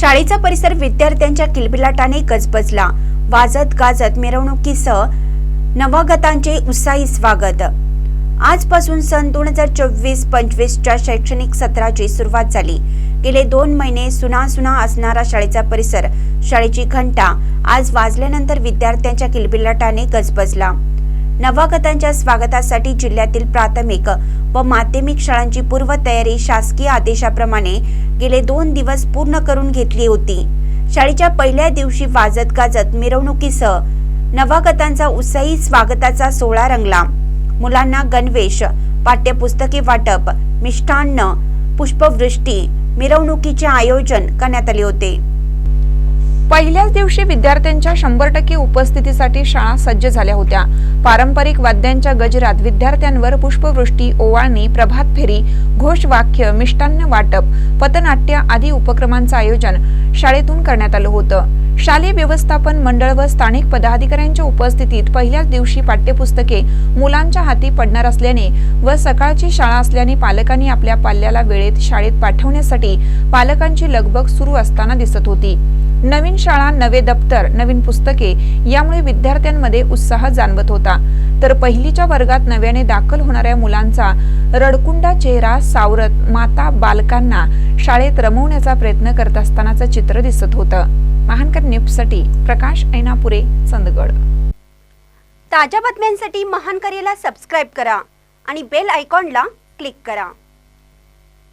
शाळेचा परिसर विद्यार्थ्यांच्या किलबिलाटाने गजबजला. वाजत गाजत मिरवणुकीसह नवागतांचे उत्साही स्वागत. आजपासून सन दोन हजार चोवीस पंचवीसच्या शैक्षणिक सत्राची सुरुवात झाली. गेले दोन महिने सुना सुना असणारा शाळेचा परिसर शाळेची घंटा आज वाजल्यानंतर विद्यार्थ्यांच्या किलबिलाटाने गजबजला. नवागतांच्या स्वागतासाठी जिल्ह्यातील प्राथमिक व माध्यमिक शाळांची पूर्वतयारी शासकीय आदेशाप्रमाणे गेले दोन दिवस पूर्ण करून घेतली होती. शाळेच्या पहिल्या दिवशी वाजत गाजत मिरवणुकीसह नवागतांचा उत्साही स्वागताचा सोहळा रंगला. मुलांना गणवेश पाठ्यपुस्तके वाटप मिष्टान्न पुष्पवृष्टी मिरवणुकीचे आयोजन करण्यात आले होते. पहिल्याच दिवशी विद्यार्थ्यांच्या शंभर टक्के उपस्थितीसाठी शाळा सज्ज झाल्या होत्या. पारंपरिक वाद्यांच्या गजरात विद्यार्थ्यांवर पुष्पवृष्टी ओवाळणी प्रभात फेरी घोषवाक्य मिष्टान्न वाटप पथनाट्य आदी उपक्रमांचं आयोजन शाळेतून करण्यात आलं होतं. शालेय व्यवस्थापन मंडळ व स्थानिक पदाधिकाऱ्यांच्या उपस्थितीत पहिल्याच दिवशी पाठ्यपुस्तके मुलांच्या हाती पडणार असल्याने व सकाळची शाळा असल्याने पालकांनी आपल्या पाल्याला वेळेत शाळेत पाठवण्यासाठी पालकांची लगबग सुरू असताना दिसत होती. नवीन शाळा नवे दप्तर नवीन पुस्तके यामुळे विद्यार्थ्यांमध्ये उत्साह जाणवत होता. तर पहिलीच्या वर्गात नव्याने दाखल होणाऱ्या मुलांचा रडकुंडा चेहरा सावरत माता बालकांना शाळेत रमवण्याचा प्रयत्न करत असतानाचं चित्र दिसत होतं. महानकर न्यूजसाठी प्रकाश ऐनापुरे चंदगड. ताज्या बातम्यांसाठी महानकरेला सबस्क्राईब करा आणि बेल आयकॉनला क्लिक करा.